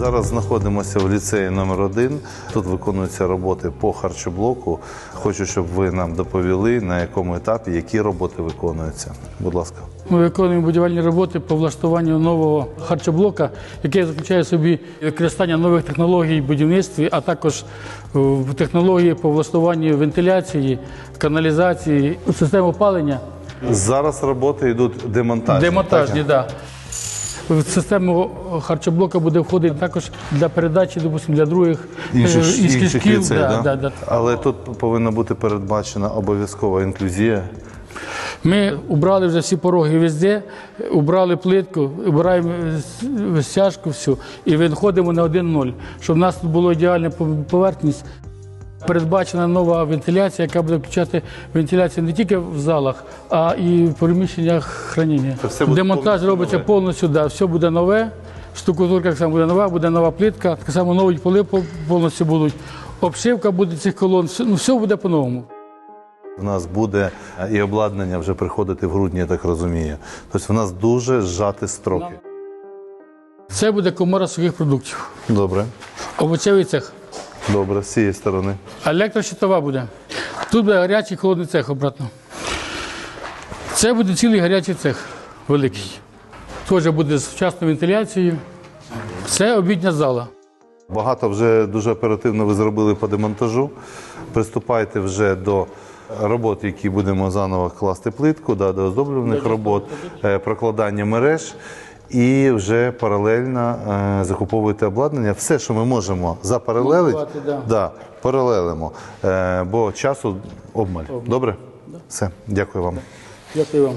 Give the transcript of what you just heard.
Зараз знаходимося в ліцеї номер 1 Тут виконуються роботи по харчоблоку. Хочу, щоб ви нам доповіли, на якому етапі які роботи виконуються. Будь ласка. Ми виконуємо будівельні роботи по влаштуванню нового харчоблока, який заключає в собі використання нових технологій в будівництві, а також технології по влаштуванню вентиляції, каналізації, систем опалення, Зараз роботи йдуть демонтажні. демонтажні. так? Да. В систему харчоблока буде входити також для передачі, допустимо, для других Інших, е, інших шкіл. ліцеїв, да, да? да, да. Але тут повинна бути передбачена обов'язкова інклюзія. Ми убрали вже всі пороги везде, убрали плитку, убираємо е, стяжку всю і виходимо на 1-0, щоб в нас тут була ідеальна поверхність. Передбачена нова вентиляція, яка буде включати вентиляцію не тільки в залах, а і в приміщеннях буде Демонтаж робиться нове? повністю, да, все буде нове. Штукатурка так буде нова, буде нова плитка, так само нові поли повністю будуть. Обшивка буде цих колон, все- ну, все буде по-новому. У нас буде е, і обладнання вже приходити в грудні, я так розумію. Тобто в нас дуже зжаті строки. Це буде комора сухих продуктів. Добре, Овочевий цех. Добре, з цієї сторони. Електрощитова буде. Тут буде гарячий холодний цех обратно. Це буде цілий гарячий цех великий. Теж буде з вчасною вентиляцією. Це обідня зала. Багато вже дуже оперативно ви зробили по демонтажу. Приступайте вже до робот, які будемо заново класти плитку, да, до оздоблюваних робот, е, прокладання мереж. І вже паралельно е, закуповувати обладнання. Все, що ми можемо запаралелити, да. да, паралелимо, е, бо часу обмаль. Добре? Все, дякую вам. Дякую вам.